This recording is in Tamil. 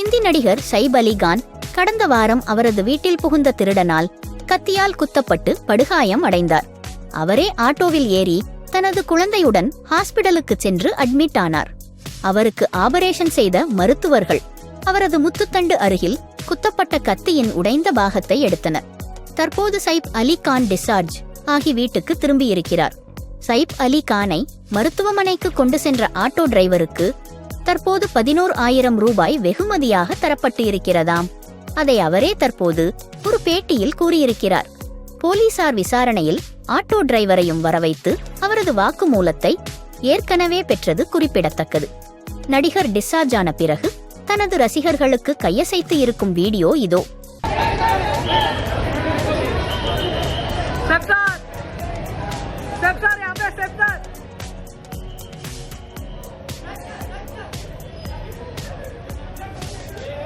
ஹிந்தி நடிகர் சைப் அலிகான் கடந்த வாரம் அவரது வீட்டில் புகுந்த திருடனால் கத்தியால் குத்தப்பட்டு படுகாயம் அடைந்தார். அவரே ஆட்டோவில் ஏறி தனது குழந்தையுடன் ஹாஸ்பிடலுக்கு சென்று அட்மிட் ஆனார். அவருக்கு ஆபரேஷன் செய்த மருத்துவர்கள் அவரது முத்துத்தண்டு அருகில் குத்தப்பட்ட கத்தியின் உடைந்த பாகத்தை எடுத்தனர். தற்போது சைப் அலி கான் டிஸ்சார்ஜ் ஆகி வீட்டுக்கு திரும்பியிருக்கிறார். சைப் அலி கானை மருத்துவமனைக்கு கொண்டு சென்ற ஆட்டோ டிரைவருக்கு தற்போது பதினோரு ஆயிரம் ரூபாய் வெகுமதியாக தரப்பட்டு இருக்கிறதாம் அதை அவரே தற்போது ஒரு பேட்டியில் கூறியிருக்கிறார். போலீசார் விசாரணையில் ஆட்டோ டிரைவரையும் வரவைத்து அவரது வாக்குமூலத்தை ஏற்கனவே பெற்றது குறிப்பிடத்தக்கது. நடிகர் டிஸ்சார்ஜ் ஆன பிறகு தனது ரசிகர்களுக்கு கையசைத்து இருக்கும் வீடியோ இதோ.